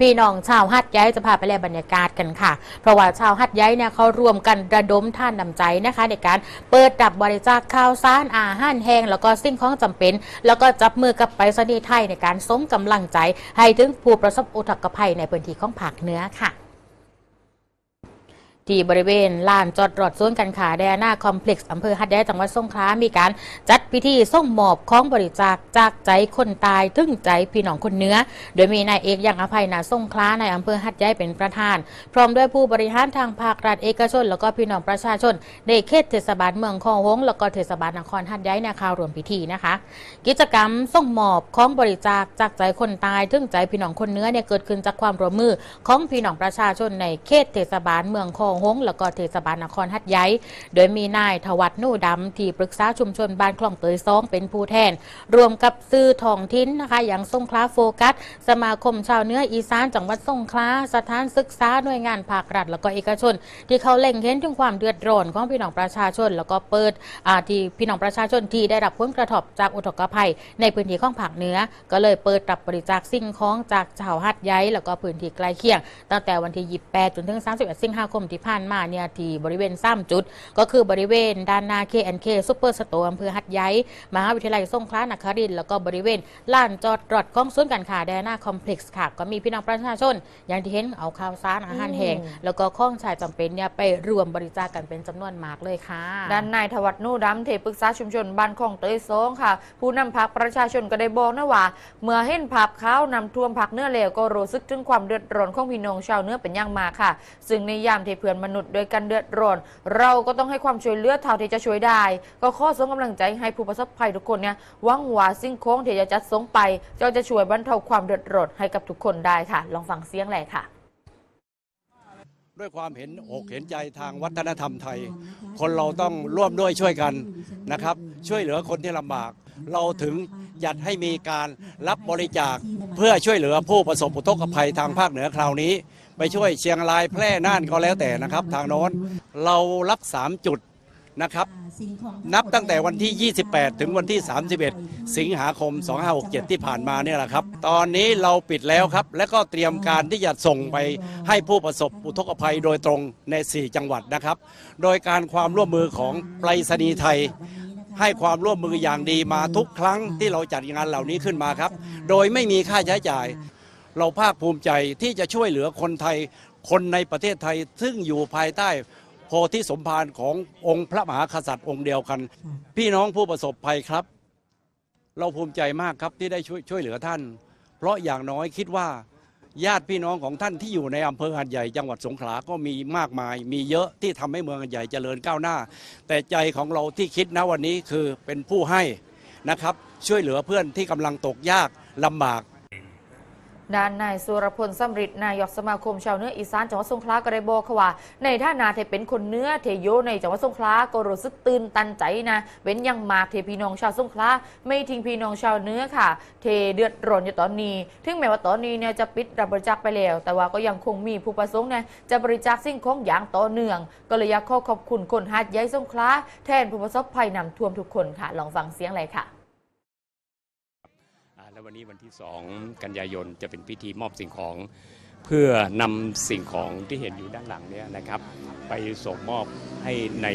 พี่น้องชาวฮัดย้ายจะพาไปแลบรรยากาศกันค่ะ เพราะว่าชาวฮัดย้ายเนี่ยเขารวมกันระดมท่านนำใจนะคะ ในการเปิดดับบริจาคข้าวสารอาหารแห้งแล้วก็สิ่งของจำเป็น แล้วก็จับมือกับไปรษณีย์ไทยในการส่งกำลังใจ ให้ถึงผู้ประสบอุทกภัยในพื้นที่ของภาคเหนือค่ะ ที่บริเวณลานจอดรถศูนการค้าไดอาน่าคอมเพล็กซ์อำเภอหัดใหญ่จังหวัดสงขลา มีการจัดพิธีส่งมอบของบริจาคจากใจคนตายถึงใจพี่น้องคนเนื้อ โดยมีนายเอกยังอภัยนาสงขลาในอำเภอหัดใหญ่เป็นประธาน พร้อมด้วยผู้บริหารทางภาครัฐเอกชน แล้วก็พี่น้องประชาชน ในเขตเทศบาลเมืองคลองหงแล้วก็เทศบาลนครหัดใหญ่ในข่าวรวมพิธีนะคะ กิจกรรมส่งมอบของบริจาคจากใจคนตายถึงใจพี่น้องคนเนื้อเนี่ยเกิดขึ้นจากความร่วมมือของพี่น้องประชาชนในเขตเทศบาลเมืองคลองหงส์แล้วก็เทศบาลนครหัดใหญ่โดยมีนายทวัฒน์นู่ดำที่ปรึกษาชุมชนบ้านคลองเตยซองเป็นผู้แทน รวมกับซื้อทองทิ้นนะคะอย่างสงขลาโฟกัส สมาคมชาวเนื้ออีสานจังหวัดสงขลาสถานศึกษาหน่วยงานภาครัฐแล้วก็เอกชน ที่เขาเล็งเห็นถึงความเดือดร้อนของพี่น้องประชาชน แล้วก็เปิดที่พี่น้องประชาชนที่ได้รับผลกระทบจากอุทกภัย ในพื้นที่ของภาคเหนือ ก็เลยเปิดรับบริจาคสิ่งของจากชาวหัดใหญ่แล้วก็พื้นที่ใกล้เคียง ตั้งแต่วันที่ 28 จนถึง 31 สิงหาคมที่ผ่านมาเนี่ยที่บริเวณ3จุด ก็คือบริเวณด้านหน้า K&K ซุปเปอร์สโตร์อำเภอหัดใหญ่มหาวิทยาลัยสงขลานครินทร์แล้วก็บริเวณลานจอดรถของศูนย์การค้าแดน่าคอมเพล็กซ์ค่ะ ก็มีพี่น้องประชาชน อย่างที่เห็นเอาข้าวสารอาหารแห้งแล้วก็ข้องชายจำเป็นเนี่ยไปรวมบริจาคกันเป็นจำนวนมากเลยค่ะ ด้านนายทวัฒน์นู่ดำเทปรึกษาชุมชนบ้านของเตยโซงค่ะ ผู้นำพักประชาชนก็ได้บอกนะว่า เมื่อเห็นภาพข้าวนำท่วมผักเนื้อเลวก็รู้สึกถึงความเดือดร้อนของพี่น้องชาวเนื้อเป็นอย่างมากค่ะ ซึ่งในยามที่เพื่อนมนุษย์โดวยกันเดือดร้อน เราก็ต้องให้ความช่วยเหลือเท่าที่จะช่วยได้ ก็ขอส่งกำลังใจให้ผู้ประสบภัยทุกคนเนี่ยวังว่าสิ่งของที่จะจัดส่งไปจะจะช่วยบรรเทาความเดือดร้อนให้กับทุกคนได้ค่ะ ลองฟังเสียงแหละค่ะด้วยความเห็นอกเห็นใจทางวัฒนธรรมไทย คนเราต้องร่วมด้วยช่วยกันนะครับ ช่วยเหลือคนที่ลำบาก เราถึงยัดให้มีการรับบริจาคเพื่อช่วยเหลือผู้ประสบอุทกภัยทางภาคเหนือคราวนี้ ไปช่วยเชียงรายแพร่น่านก็แล้วแต่นะครับ ทางโน้นเรารับ 3 จุดนะครับ นับตั้งแต่วันที่ 28 ถึงวันที่ 31 สิงหาคม 2567 ที่ผ่านมาเนี่ยแหละครับ ตอนนี้เราปิดแล้วครับ และก็เตรียมการที่จะส่งไปให้ผู้ประสบอุทกภัยโดยตรงใน 4 จังหวัดนะครับ โดยการความร่วมมือของไปรษณีย์ไทยให้ความร่วมมืออย่างดีมาทุกครั้งที่เราจัดงานเหล่านี้ขึ้นมาครับ โดยไม่มีค่าใช้จ่าย เราภาคภูมิใจที่จะช่วยเหลือคนไทย คนในประเทศไทย ซึ่งอยู่ภายใต้โพธิสมภารขององค์พระมหากษัตริย์องค์เดียวกัน พี่น้องผู้ประสบภัยครับ เราภูมิใจมากครับที่ได้ช่วยช่วยเหลือท่าน เพราะอย่างน้อยคิดว่า ญาติพี่น้องของท่านที่อยู่ในอำเภอหัดใหญ่จังหวัดสงขลาก็มีมากมาย มีเยอะที่ทำให้เมืองหัดใหญ่เจริญก้าวหน้า แต่ใจของเราที่คิดนะวันนี้คือเป็นผู้ให้นะครับ ช่วยเหลือเพื่อนที่กำลังตกยากลำบาก ด้านนายสุรพลสำริดนายกสมาคมชาวเนื้ออีสานจังหวัดสงขลาก็ได้บอกค่ะว่า ในท่านาเทเป็นคนเนื้อเทโยในจังหวัดสงขลาก็รู้สึกตื่นตันใจนะเว้นยังมากเทพี่น้องชาวสงขลาไม่ทิ้งพี่น้องชาวเนื้อค่ะ เทเดือดร้อนอยู่ตอนนี้ ถึงแม้ว่าตอนนี้เนี่ยจะปิดรับบริจาคไปแล้ว แต่ว่าก็ยังคงมีผู้ประสงค์เนี่ยจะบริจาคสิ่งของอย่างต่อเนื่อง ก็เลยอยากขอขอบคุณคนหาดใหญ่สงขลาแทนผู้ประสบภัยนำท่วมทุกคนค่ะ ลองฟังเสียงเลยค่ะ วันนี้วันที่ 2 กันยายนจะเป็นพิธีมอบสิ่งของ เพื่อนำสิ่งของที่เห็นอยู่ด้านหลังเนี่ยนะครับ ไปส่งมอบให้ใน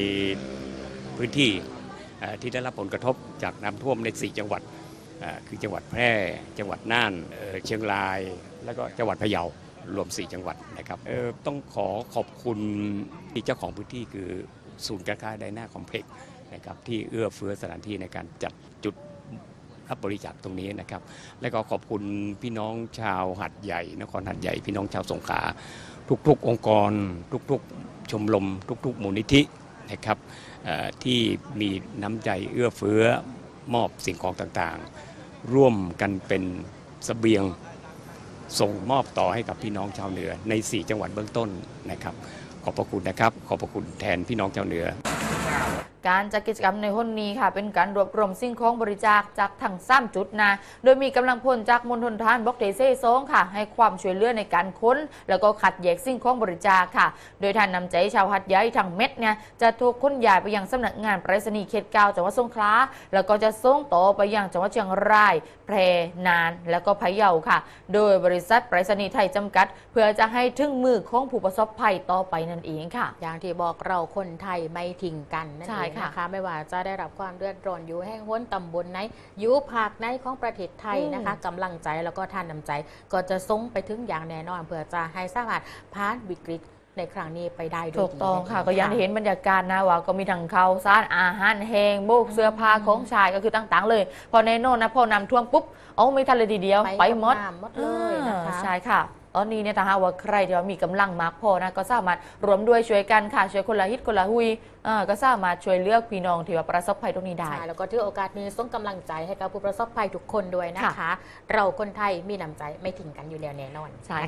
พื้นที่ที่ได้รับผลกระทบจากน้ำท่วมใน 4 จังหวัดคือจังหวัดแพร่ จังหวัดน่านเชียงราย แล้วก็จังหวัดพะเยารวม 4 จังหวัดนะครับต้องขอขอบคุณที่เจ้าของพื้นที่คือศูนย์การค้าไดนาคอมเพล็กซ์นะครับที่เอื้อเฟื้อสถานที่ในการจัดจุด รับบริจาคตรงนี้นะครับ และก็ขอบคุณพี่น้องชาวหัดใหญ่ นครหัดใหญ่ พี่น้องชาวสงขลาทุกๆ องค์กร ทุกๆ ชมรมทุกๆ มูลนิธินะครับที่มีน้ำใจเอื้อเฟื้อมอบสิ่งของต่างๆ ร่วมกันเป็นเสบียงส่งมอบต่อให้กับพี่น้องชาวเหนือใน 4 จังหวัดเบื้องต้นนะครับ ขอบพระคุณนะครับ ขอบพระคุณแทนพี่น้องชาวเหนือ การจัดกิจกรรมในห้นนี้ค่ะ เป็นการรวบรวมสิ่งของบริจาคจากทั้งสามจุดนะ โดยมีกำลังพลจากมณฑลทหารบกเทเซ่ซองค่ะ ให้ความช่วยเหลือในการค้น แล้วก็ขัดแยกสิ่งของบริจาคค่ะ โดยท่านนำใจชาวหัดใหญ่ทั้งเม็ดเนี่ยจะถูกค้นย้ายไปยังสำนักงานไปรษณีย์เขตเก้าจังหวัดสงขลาแล้วก็จะส่งต่อไปยังจังหวัดเชียงรายแพร่นาน แล้วก็พะเยาค่ะ โดยบริษัทไปรษณีย์ไทยจำกัด เพื่อจะให้ถึงมือของผู้ประสบภัยต่อไปนั่นเองค่ะ อย่างที่บอกเราคนไทยไม่ทิ้งกันนั่นเองนะคะไม่ว่าจะได้รับความเดือดร้อนอยู่แห่งห้นตำบลไหนอยู่ภาคไหนของประเทศไทยนะคะกำลังใจแล้วก็ทานน้ำใจ ก็จะส่งไปถึงอย่างแน่นอนเพื่อจะให้สามารถผ่านวิกฤตในครั้งนี้ไปได้ด้วยถูกต้องดีค่ะนั่นเก็อยังได้เห็นบรรยากาศนะว่าก็มีทั้งข้าวสารอาหารแห้งโบกเสื้อผ้าของชายก็คือต่างๆ เลย พอในโน่นนะพอนำท่วมปุ๊บเอาไม่ทันเลยทีเดียว ไปหมดกับน้ำหมดเลยนะคะอ่าใช่ค่ะต อนนี้เนี่ยถ้าหากว่าใครที่ว่ามีกำลังมากพอนะก็สามารถรวมด้วยช่วยกันค่ะช่วยคนละฮิตคนละหุยอ่าก็สามารถช่วยเลือกพี่น้องที่ว่าประสบภัยตรงนี้ได้ใช่แล้วก็ถือโอกาสนี้ส่งกำลังใจให้กับผู้ประสบภัยทุกคนด้วยนะคะ เราคนไทยมีน้ำใจไม่ทิ้งกันอยู่แล้วแน่นอนใช่ค่ะ